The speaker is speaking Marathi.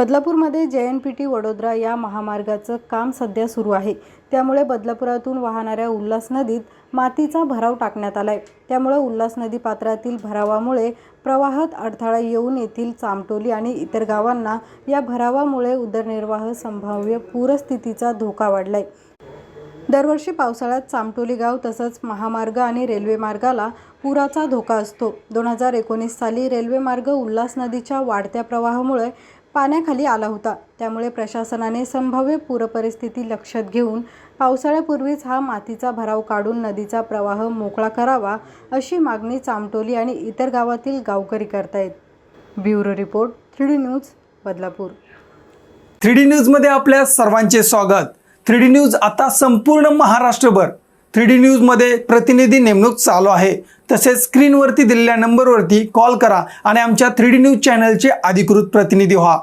बदलापूरमध्ये जे एन पी टी वडोदरा या महामार्गाचं काम सध्या सुरू आहे. त्यामुळे बदलापुरातून वाहणाऱ्या उल्हास नदीत मातीचा भराव टाकण्यात आला आहे त्यामुळे उल्हास नदी पात्रातील भरावामुळे प्रवाहात अडथळा येऊन येथील चामटोली आणि इतर गावांना या भरावामुळे उदरनिर्वाह संभाव्य पूरस्थितीचा धोका वाढलाय. दरवर्षी पावसाळ्यात चामटोली गाव तसंच महामार्ग आणि रेल्वे मार्गाला पुराचा धोका असतो. दोन हजार एकोणीस साली रेल्वे मार्ग उल्हास नदीच्या वाढत्या प्रवाहामुळे पाण्याखाली आला होता. त्यामुळे प्रशासनाने संभाव्य पूरपरिस्थिती लक्षात घेऊन पावसाळ्यापूर्वीच हा मातीचा भराव काढून नदीचा प्रवाह मोकळा करावा अशी मागणी चामटोली आणि इतर गावातील गावकरी करतायत. Bureau report three D news Badlapur. Three D न्यूजमध्ये आपल्या सर्वांचे स्वागत. थ्री डी न्यूज आता संपूर्ण महाराष्ट्रभर. थ्री डी न्यूजमध्ये प्रतिनिधी नेमणूक चालू आहे. तसेच स्क्रीनवरती दिलेल्या नंबरवरती कॉल करा आणि आमच्या थ्री डी न्यूज चॅनलचे अधिकृत प्रतिनिधी व्हा.